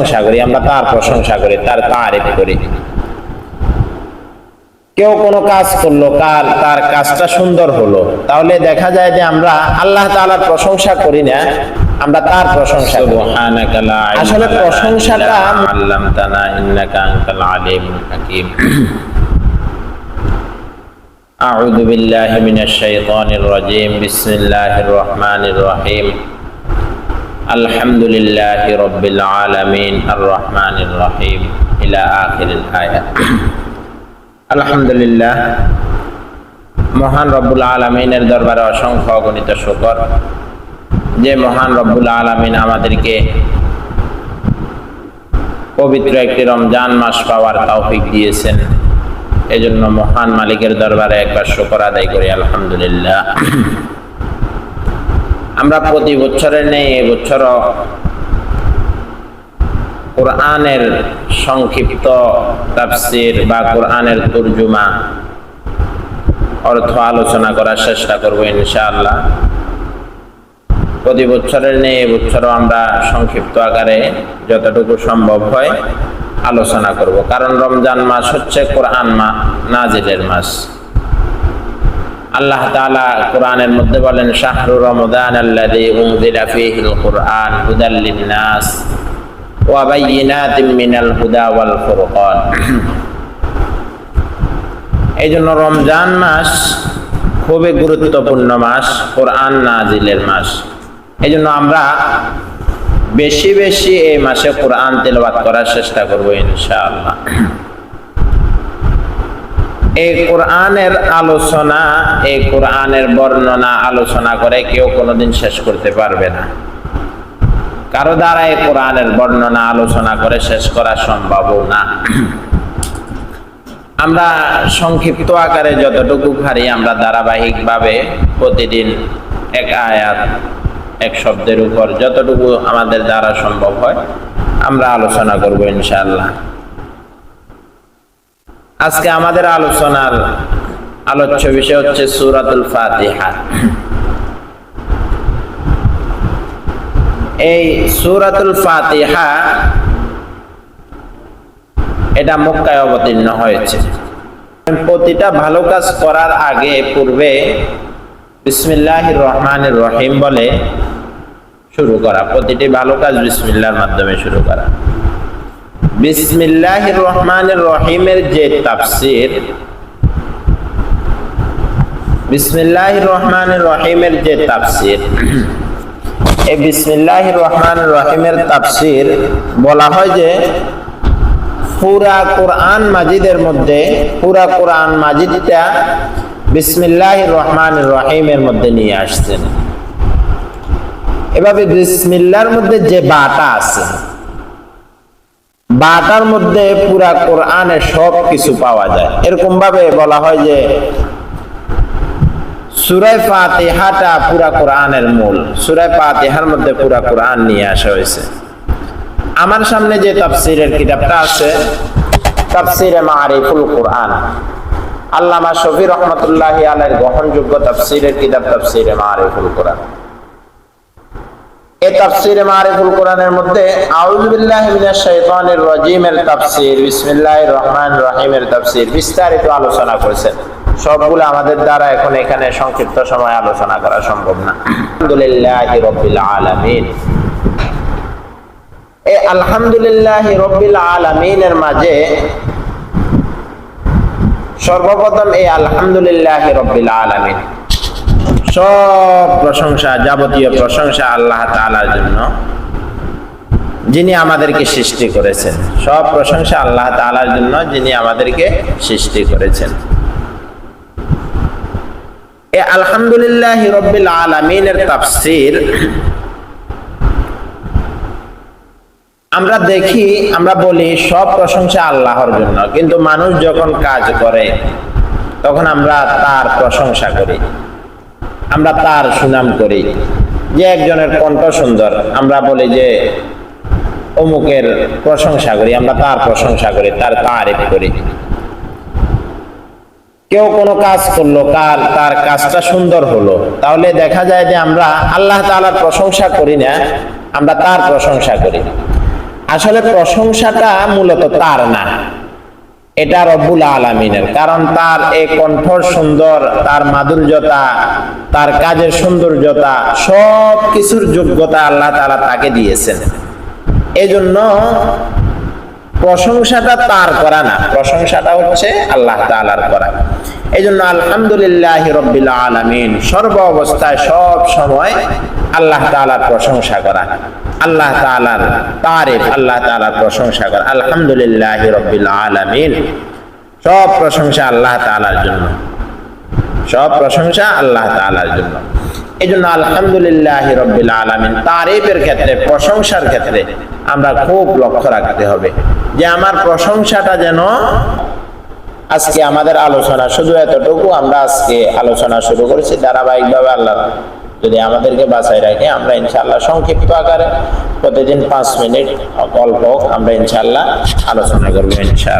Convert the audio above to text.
প্রশংসা করি আমরা তার প্রশংসা করি তার তারিফ করি কেউ কোনো কাজ করলো কার তার কাজটা সুন্দর হলো তাহলে দেখা যায় যে আমরা আল্লাহ তাআলার প্রশংসা করি না আমরা তার প্রশংসা করি আসলে প্রশংসাটা আল্লামতানা ইন্নাকা আনতাল আলিমুল হাকিম أعوذ بالله من الشيطان الرجيم بسم الله الرحمن الرحيم الحمد لله رب العالمين الرحمن الرحيم إلى آخر الآية الحمد لله মহান রব্বুল আলমিনের দরবারে অসংখ্য অগণিত শুকর যে মহান রব্বুল আলমিন আমাদেরকে পবিত্র একটি রমজান মাস পাওয়ার তৌফিক দিয়েছেন এজন্য মহান মালিকের দরবারে একবার শুকর আদায় করি আলহামদুলিল্লাহ আমরা প্রতি বছরের নেই এবছরও কোরআনের সংক্ষিপ্ত তাফসির বা কোরআনের তর্জুমা, অর্থ আলোচনা করার চেষ্টা করব ইনশাআল্লাহ। প্রতি বছরের নেই এবছরও আমরা সংক্ষিপ্ত আকারে যতটুকু সম্ভব হয় আলোচনা করব। কারণ রমজান মাস হচ্ছে কোরআন মা নাজিলের মাস। আল্লাহ তাআলা কোরআনের মধ্যে বলেন, শাহরু রমদান আল্লাযী উনজিলা ফীহিল কুরআন হুদাল লিন-নাস রমজান মাস খুবই গুরুত্বপূর্ণ মাস, কোরআন নাজিলের মাস। এই জন্য আমরা বেশি বেশি এই মাসে কোরআন তেলাওয়াত করার চেষ্টা করব ইনশাআল্লাহ। এই কোরআনের আলোচনা এই কোরআনের বর্ণনা আলোচনা করে কেউ কোনোদিন শেষ করতে পারবে না। কারও দ্বারা এই কোরআনের বর্ণনা আলোচনা করে শেষ করা সম্ভব না। আমরা সংক্ষিপ্ত আকারে যতটুকু পারি আমরা ধারাবাহিকভাবে প্রতিদিন এক আয়াত, এক শব্দের উপর যতটুকু আমাদের দ্বারা সম্ভব হয় আমরা আলোচনা করব ইনশাআল্লাহ। আজকে আমাদের আলোচনার আলোচ্য বিষয় হচ্ছে সুরাতুল ফাতিহা। এই সুরাতুল ফাতিহা এটা মক্কায় অবতীর্ণ হয়েছে। প্রতিটা ভালো কাজ করার আগে, পূর্বে বিসমিল্লাহ রহমান রহিম বলে শুরু করা। প্রতিটি ভালো কাজ বিসমিল্লার মাধ্যমে শুরু করা। বিসমিল্লাহ রহমান রহিমের যে তাফসির বিসমিল্লাহ রহমান রহিমের যে তাফসির, এই বিসমিল্লাহ রহমান রহিমের তাফসির বলা হয় যে পুরা কোরআন মাজিদের মধ্যে, পুরা কোরআন মাজিদটা বিসমিল্লাহ রহমান রহিমের মধ্যে নিয়ে আসছেন। এভাবে বিসমিল্লার মধ্যে যে বাটা আছে বাটার মধ্যে পুরা কোরআনে সব কিছু পাওয়া যায়। এরকম ভাবে বলা হয় যে সুরায় ফাতিহাটা পুরা কোরআনের মূল। সুরায় ফাতিহার মধ্যে পুরা কোরআন নিয়ে আসা হয়েছে। আমার সামনে যে তাফসিরের কিতাবটা আছে, তাফসিরে মারিফুল কোরআন। আল্লামা শফি রহমতুল্লাহ আলের গ্রহণযোগ্য তাফসিরের কিতাব তাফসিরে মারিফুল কোরআন। তাফসিরে বিস্তারিত আলোচনা করেছেন। সবগুলো আমাদের দ্বারা এখন এখানে সংক্ষিপ্ত সময় আলোচনা করা সম্ভব না। এই মাঝে সর্বপ্রথম এই সব প্রশংসা, যাবতীয় প্রশংসা আল্লাহ তাআলার জন্য যিনি আমাদেরকে সৃষ্টি করেছেন। সব প্রশংসা আল্লাহ তাআলার জন্য যিনি আমাদেরকে সৃষ্টি করেছেন। এ আলহামদুলিল্লাহ আলামিনের তাফসীর আমরা দেখি, আমরা বলি সব প্রশংসা আল্লাহর জন্য। কিন্তু মানুষ যখন কাজ করে, তখন আমরা তার প্রশংসা করি। আমরা তার সুনাম করি। যে একজনের কণ্ঠ সুন্দর, আমরা বলি যে অমুকের প্রশংসা করি, আমরা তার প্রশংসা করি, তার তারিফ করি। কেউ কোনো কাজ করল, কার, তার কাজটা সুন্দর হলো, তাহলে দেখা যায় যে আমরা আল্লাহ তাআলার প্রশংসা করি না, আমরা তার প্রশংসা করি। আসলে প্রশংসাটা মূলত তার না। এটা রব্বুল আলমিনের। কারণ তার এই কণ্ঠ সুন্দর, তার মাধুর্যতা, তার কাজের সৌন্দর্যতা সব কিছুর যোগ্যতা আল্লাহ তাআলা তাকে দিয়েছেন। এজন্য প্রশংসাটা তার করা না, প্রশংসাটা হচ্ছে আল্লাহ তাআলার করা। এই জন্য আলহামদুলিল্লাহ রব্বিল আলামিন সর্ব অবস্থায় সব সময় আল্লাহ তাআলার প্রশংসা করা। আল্লাহ তাআলার তারিফ, আল্লাহ তাআলার প্রশংসা করা। আলহামদুলিল্লাহ রব্বিল আলামিন। সব প্রশংসা আল্লাহ তাআলার জন্য। সব প্রশংসা আল্লাহ তাআলার জন্য। এই জন্য আলহামদুলিল্লাহ রব্বিল আলামিন, তারিফের ক্ষেত্রে, প্রশংসার ক্ষেত্রে আমরা খুব লক্ষ্য রাখতে হবে যে আমার প্রশংসাটা যেন আজকে আমাদের আলোচনা, শুধু এতটুকু আমরা আজকে আলোচনা শুরু করেছি, ধারাবাহিকভাবে আল্লাহ যদি আমাদেরকে বাঁচায় রাখে, আমরা ইনশাল্লাহ সংক্ষিপ্ত আকারে প্রতিদিন পাঁচ মিনিট অল্প আমরা ইনশাল্লাহ আলোচনা করব ইনশাআল্লাহ।